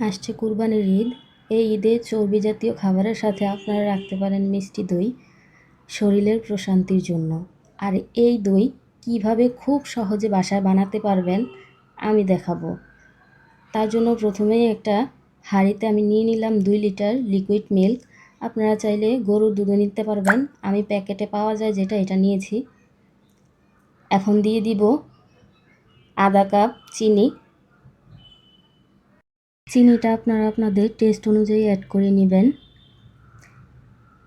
আসছে কুরবানির ঈদ। এই ঈদে চর্বি জাতীয় খাবারের সাথে আপনারা রাখতে পারেন মিষ্টি দই, শরীরের প্রশান্তির জন্য। আর এই দই কীভাবে খুব সহজে বাসায় বানাতে পারবেন, আমি দেখাবো। তার জন্য প্রথমেই একটা হাঁড়িতে আমি নিয়ে নিলাম দুই লিটার লিকুইড মিল্ক আপনারা চাইলে গরুর দুধও নিতে পারবেন। আমি প্যাকেটে পাওয়া যায় যেটা, এটা নিয়েছি। এখন দিয়ে দিব আধা কাপ চিনি। চিনিটা আপনারা আপনাদের টেস্ট অনুযায়ী অ্যাড করে নেবেন।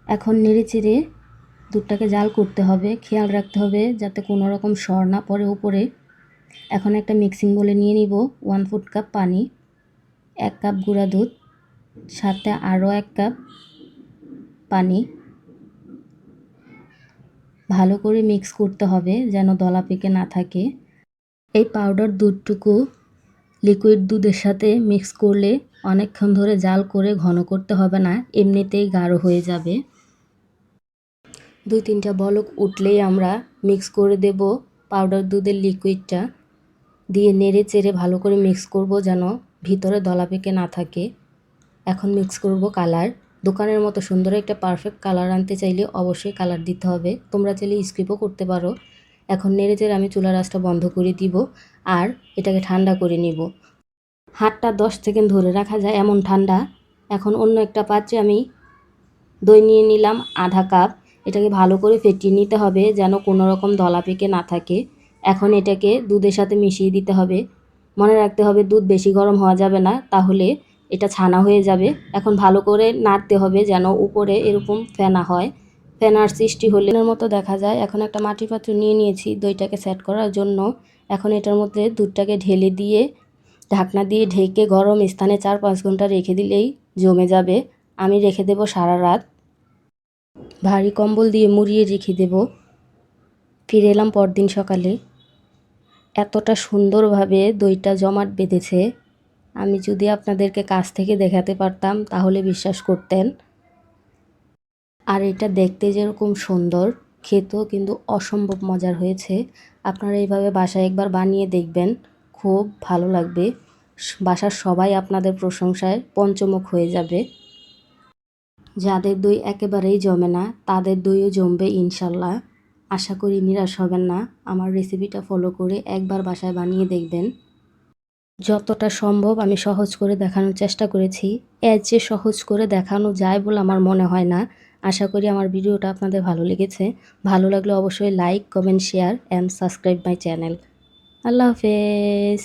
এখন নেড়ে চেড়ে দুধটাকে জাল করতে হবে, খেয়াল রাখতে হবে যাতে কোনো রকম সর না পড়ে উপরে। এখন একটা মিক্সিং বলে নিয়ে নিব ওয়ান ফুট কাপ পানি, এক কাপ গুঁড়া দুধ, সাথে আরও এক কাপ পানি। ভালো করে মিক্স করতে হবে যেন দলা পেকে না থাকে। এই পাউডার দুধটুকু লিকুইড দুধের সাথে মিক্স করলে অনেকক্ষণ ধরে জাল করে ঘন করতে হবে না, এমনিতেই গাঢ় হয়ে যাবে। দুই তিনটা বলক উঠলেই আমরা মিক্স করে দেব পাউডার দুধের লিকুইডটা। দিয়ে নেড়ে চেড়ে ভালো করে মিক্স করব যেন ভিতরে দলা পেকে না থাকে। এখন মিক্স করব কালার। দোকানের মতো সুন্দর একটা পারফেক্ট কালার আনতে চাইলে অবশ্যই কালার দিতে হবে। তোমরা চাইলে স্কিপও করতে পারো। এখন নেড়ে চেড়ে আমি চুলা রাসটা বন্ধ করে দিব আর এটাকে ঠান্ডা করে নিব। হাতটা দশ সেকেন্ড ধরে রাখা যায়, এমন ঠান্ডা। এখন অন্য একটা পাত্রে আমি দই নিয়ে নিলাম আধা কাপ। এটাকে ভালো করে ফেটিয়ে নিতে হবে যেন কোনো রকম দলা পেকে না থাকে। এখন এটাকে দুধের সাথে মিশিয়ে দিতে হবে। মনে রাখতে হবে দুধ বেশি গরম হওয়া যাবে না, তাহলে এটা ছানা হয়ে যাবে। এখন ভালো করে নাড়তে হবে যেন উপরে এরকম ফেনা হয়। ফেনার সৃষ্টি হলে মতো দেখা যায়। এখন একটা মাটির পাত্র নিয়ে নিয়েছি, দইটাকে সেট করার জন্য। এখন এটার মধ্যে দুধটাকে ঢেলে দিয়ে, ঢাকনা দিয়ে ঢেকে গরম স্থানে চার পাঁচ ঘণ্টা রেখে দিলেই জমে যাবে। আমি রেখে দেব সারা রাত। ভারী কম্বল দিয়ে মুড়িয়ে রেখে দেব। ফিরে এলাম পরদিন সকালে। এতটা সুন্দরভাবে দইটা জমাট বেঁধেছে। আমি যদি আপনাদেরকে কাছ থেকে দেখাতে পারতাম, তাহলে বিশ্বাস করতেন। আর এটা দেখতে যেরকম সুন্দর, খেতেও কিন্তু অসম্ভব মজার হয়েছে। আপনারা এইভাবে বাসায় একবার বানিয়ে দেখবেন, খুব ভালো লাগবে। বাসার সবাই আপনাদের প্রশংসায় পঞ্চমুখ হয়ে যাবে। যাদের দই একেবারেই জমে না, তাদের দইও জমবে ইনশাল্লাহ। আশা করি নিরাশ হবেন না। আমার রেসিপিটা ফলো করে একবার বাসায় বানিয়ে দেখবেন। যতটা সম্ভব আমি সহজ করে দেখানোর চেষ্টা করেছি। এর যে সহজ করে দেখানো যায় বলে আমার মনে হয় না। আশা করি আমার ভিডিওটা আপনাদের ভালো লেগেছে। ভালো লাগলে অবশ্যই like comment share and subscribe my channel আল্লাহ হাফেজ।